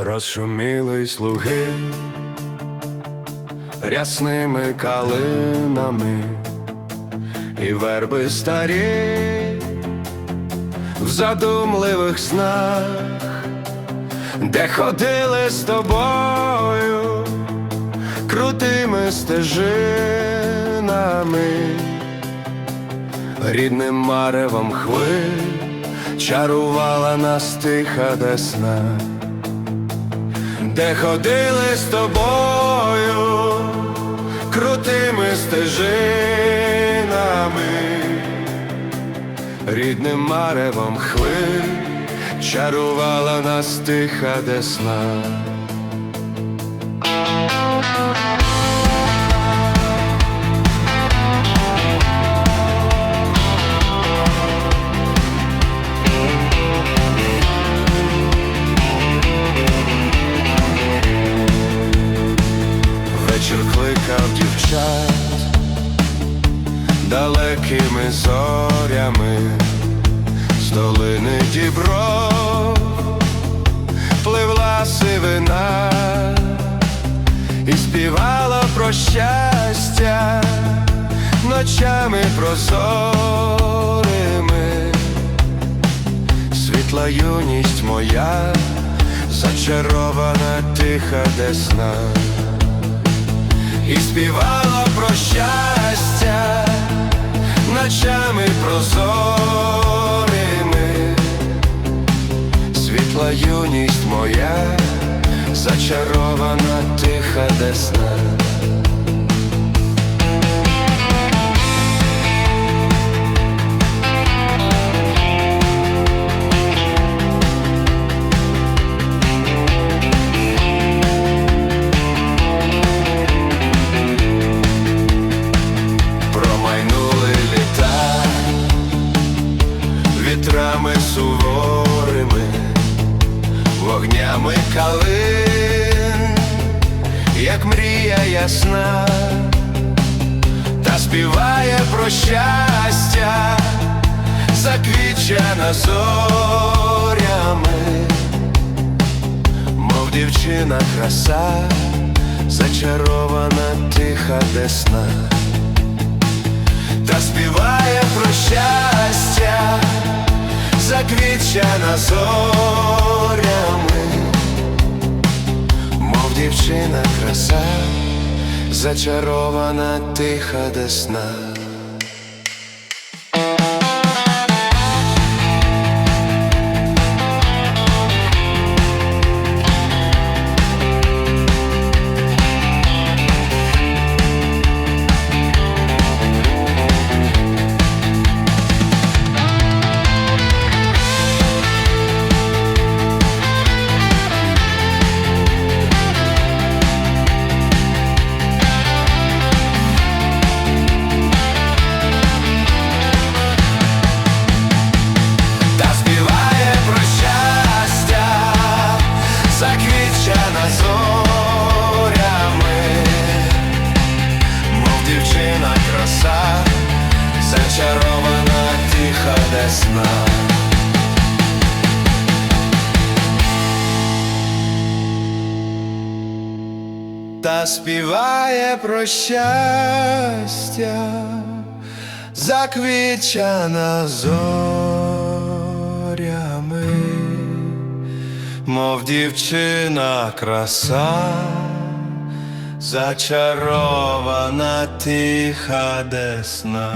Розшуміли слуги рясними калинами. І верби старі в задумливих снах, де ходили з тобою крутими стежинами, рідним маревом хвиль чарувала нас тиха десна де ходили з тобою крутими стежинами, рідним маревом хвиль чарувала нас тиха десна. Вечір кликав дівчат далекими зорями з долини дібров. Пливла сивина і співала про щастя ночами прозорими, світла юність моя, зачарована тиха десна і співала про щастя ночами прозорими, світла юність моя, зачарована тиха десна. Вогнями калин, як мрія ясна, та співає про щастя, заквічена зорями, мов дівчина краса, зачарована тиха десна. Та співає про щастя, заквічена зорями, дівчина краса, зачарована тиха десна. Десна. Та співає про щастя, заквічана зорями, мов дівчина краса, зачарована тиха десна.